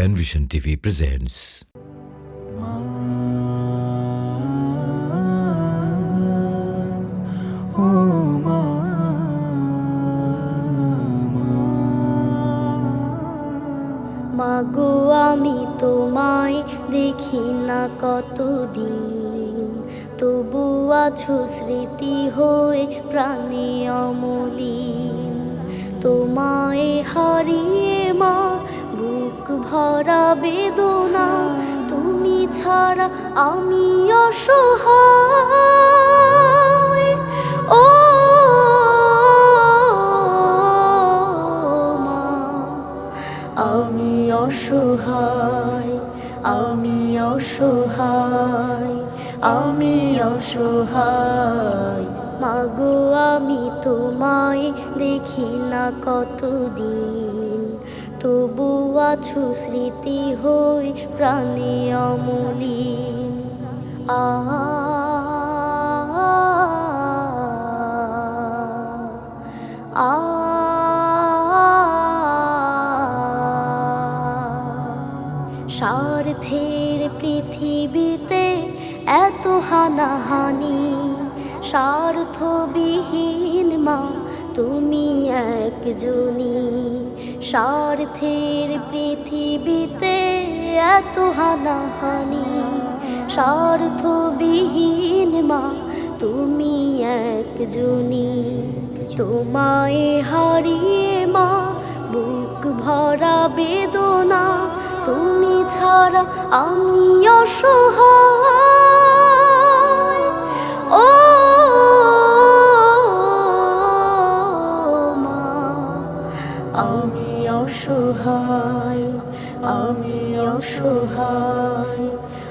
Penvision TV presents. মাগো, আমি তোমায় দেখি না কতদিন তবু আছো স্মৃতি হয়ে প্রাণে অমলিন তোমায় হারিয়ে ভরা বেদনা তুমি ছাড়া আমি অসহায় আমি অসহায় আমি অসহায় আমি অসহায় মাগো আমি তোমায় দেখি না কতদিন। তবু আছো স্মৃতি হই প্রাণে অমলিন আ আ স্বার্থের পৃথিবীতে এত হানাহানি স্বার্থবিহীন মা তুমি একজনী স্বার্থের পৃথিবীতে এত হানাহানি, স্বার্থবিহীন মা, তুমি একজনী। তোমায় হারিয়ে মা, বুক ভরা বেদনা, তুমি ছাড়া আমি অসহায়। আমি অসহায়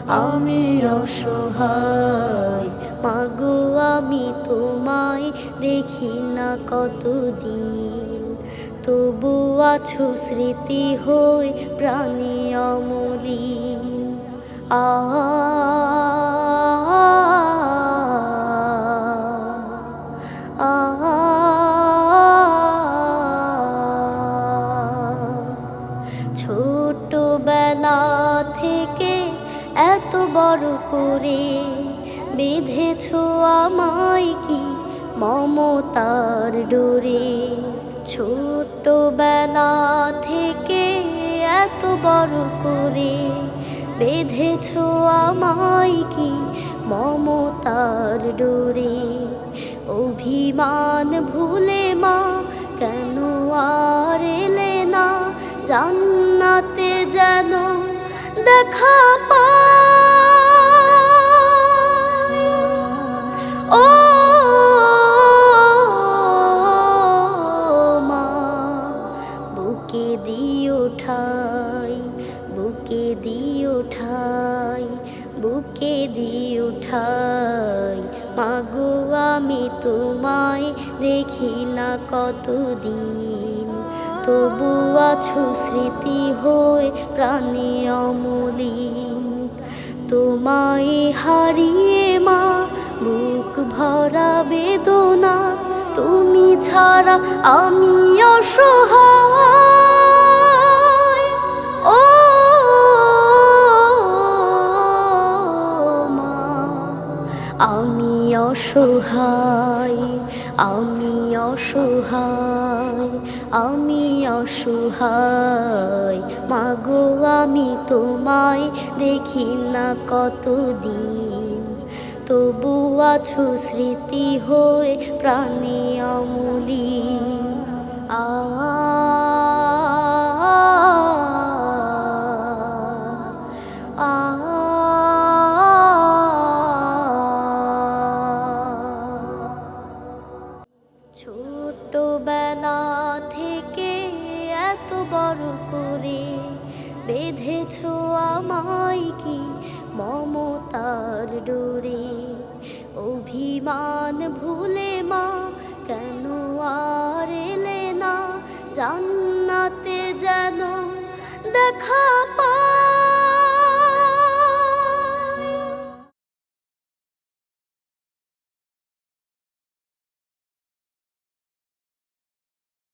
আমি অসহায়। মাগো আমি তোমায় দেখি না কতদিন। তবু আছো স্মৃতি হই প্রাণী অমলিন। আ থেকে এত বড় করে বেঁধেছ আমায় কি মমতার ডোরে? ছোটবেলা থেকে এত বড় করে বেঁধেছ আমায় কি মমতার ডোরে? অভিমান ভুলে মা কেন আর এলে না? যেন দেখা ও মা, বুকে দিও ঠাই, বুকে দিও ঠাই, বুকে দিও ঠাই। মাগো, আমি তোমায় দেখি না কতদিন। তবু আছো স্মৃতি হয়ে প্রাণে অমলিন। তোমায় হারিয়ে মা, বুক ভরা বেদনা, তুমি ছাড়া আমি অসহায়। অসহায়, আমি অসহায় আমি অসহায়। মাগো, আমি তোমায় দেখি না কতদিন। তবু আছো স্মৃতি হয়ে প্রাণে অমলিন করে বেঁধেছ আমায় কি মমতার ডোরে? অভিমান ভুলে মা, কেন আর এলে না? জান্নাতে যেন দেখা পা